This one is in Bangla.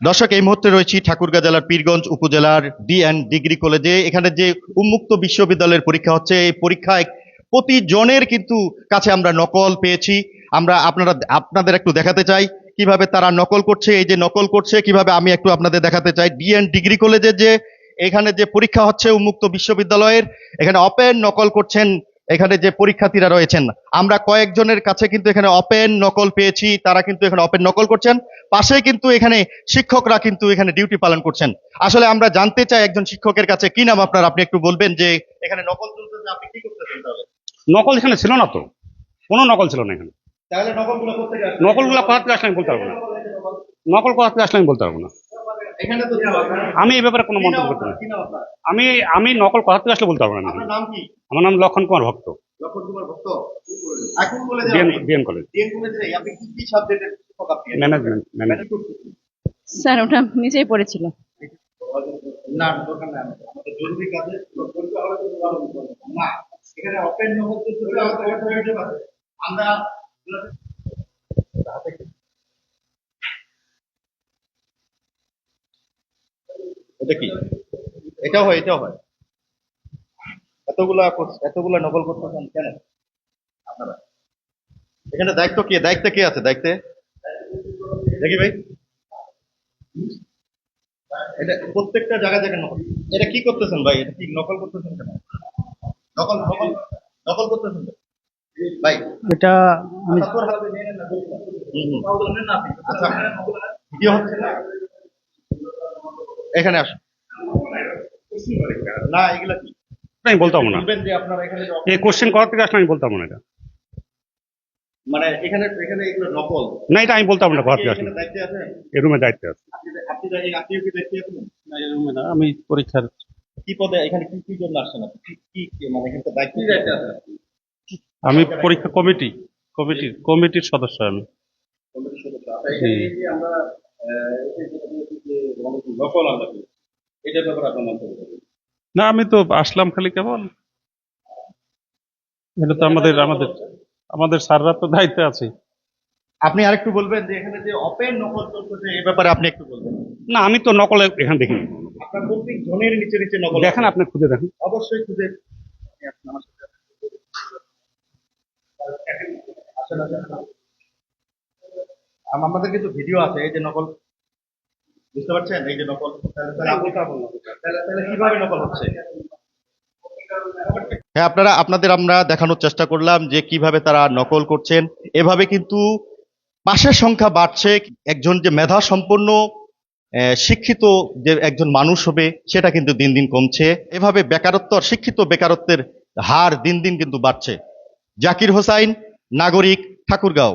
দর্শক, এই মুহূর্তে রয়েছি ঠাকুরগাঁ জেলার পীরগঞ্জ উপজেলার ডি ডিগ্রি কলেজে। এখানে যে উন্মুক্ত বিশ্ববিদ্যালয়ের পরীক্ষা হচ্ছে, এই পরীক্ষায় প্রতিজনের কিন্তু কাছে আমরা নকল পেয়েছি। আমরা আপনারা, আপনাদের একটু দেখাতে চাই কীভাবে তারা নকল করছে, এই যে নকল করছে, কীভাবে আমি একটু আপনাদের দেখাতে চাই। ডি অ্যান্ড ডিগ্রি কলেজের যে, এখানে যে পরীক্ষা হচ্ছে উন্মুক্ত বিশ্ববিদ্যালয়ের, এখানে অপেন নকল করছেন এখানে যে পরীক্ষার্থীরা রয়েছেন আমরা কয়েকজনের কাছে কিন্তু এখানে অপেন নকল পেয়েছি তারা কিন্তু এখানে অপেন নকল করছেন। পাশে কিন্তু এখানে শিক্ষকরা কিন্তু এখানে ডিউটি পালন করছেন। আসলে আমরা জানতে চাই একজন শিক্ষকের কাছে কি নাম আপনার? আপনি একটু বলবেন যে এখানে নকল চলতেছে আপনি কি করতেছেন তাহলে? নকল এখানে ছিল না তো। কোনো নকল ছিল না এখানে। তাহলে নকলগুলো করতে নকলগুলো কোথা থেকে আসলে আমি বলতে পারব না। নকল কোথা থেকে আসলে আমি বলতে পারব না। আমি এই ব্যাপারে কোনো মন্তব্য করতে না। আমি আমি নকল কোথা থেকে আসলে বলতে পারব না আমি। নাম কি? আমার নাম লক্ষণ কুমার ভক্ত। স্যার ওটা নিচেই পড়েছিল। না আমাদের। জরুরি কাজে। না এখানে হচ্ছে আমরা এটা কি? এটাও হয় এটাও হয়। এতগুলা এতগুলা নকল করতেছেন কেন? আপনারা। এখানে দায়িত্ব কে দায়িত্ব কে আছে? দায়িত্বে? দেখি ভাই। এটা প্রত্যেকটা জায়গায় জায়গায় নকল। এটা কি করতেছেন ভাই? এটা কি নকল করতেছেন কেন? নকল নকল নকল করতেছেন? ভাই। এটা আমি আচ্ছা। আচ্ছা, ভিডিও হচ্ছে? না? এখানে আসুন। না এগুলা কি? আমি বলতে পারব না। এই কোশ্চেন করার থেকে আসলে আমি বলতাম না এটা। মানে এখানে এখানে এগুলো নকল? না এটা আমি বলতে পারব না থেকে আসলে। দায়িত্বে এই রুমে আছে আমি পরীক্ষার কি পদে এখানে কি কি জন্য আসছেন আপনি? কি কি কি- মানে এখানে দায়িত্ব দায়িত্বে আছেন আমি পরীক্ষা কমিটি কমিটির কমিটির সদস্য আমি। কমিটির সদস্য। আমরা নকল আমরা এটার ব্যাপারে আপনার মন্তব্য না আমি তো আসলাম খালি কেবল। এটা তো আমাদের আমাদের আমাদের স্যাররা তো দায়িত্বে আছে। আপনি আরেকটু বলবেন যে এখানে যে অপেন নকল চলতেছে এই ব্যাপারে আপনি একটু বলবেন। না আমি তো নকল এখানে দেখিনি আপনার প্রত্যেক জনের নিচে নিচে নকল দেখেন আপনি খুঁজে দেখেন। অবশ্যই খুঁজে আমার সাথে আসেন, আসেন, আসেন। আম- আমাদের কিন্তু ভিডিও আছে, এই যে নকল বুঝতে পারছেন? এই যে নকল তাহলে কীভাবে নকল হচ্ছে? হ্যাঁ আপনারা আপনাদের আমরা দেখানোর চেষ্টা করলাম যে কীভাবে তারা নকল করছেন। এভাবে কিন্তু পাশের সংখ্যা বাড়ছে। একজন যে মেধা সম্পন্ন শিক্ষিত যে একজন মানুষ হবে, সেটা কিন্তু দিন দিন কমছে। এভাবে বেকারত্ব আর শিক্ষিত বেকারত্বের হার দিন দিন কিন্তু বাড়ছে। জাকির হোসাইন, নাগরিক, ঠাকুরগাঁও।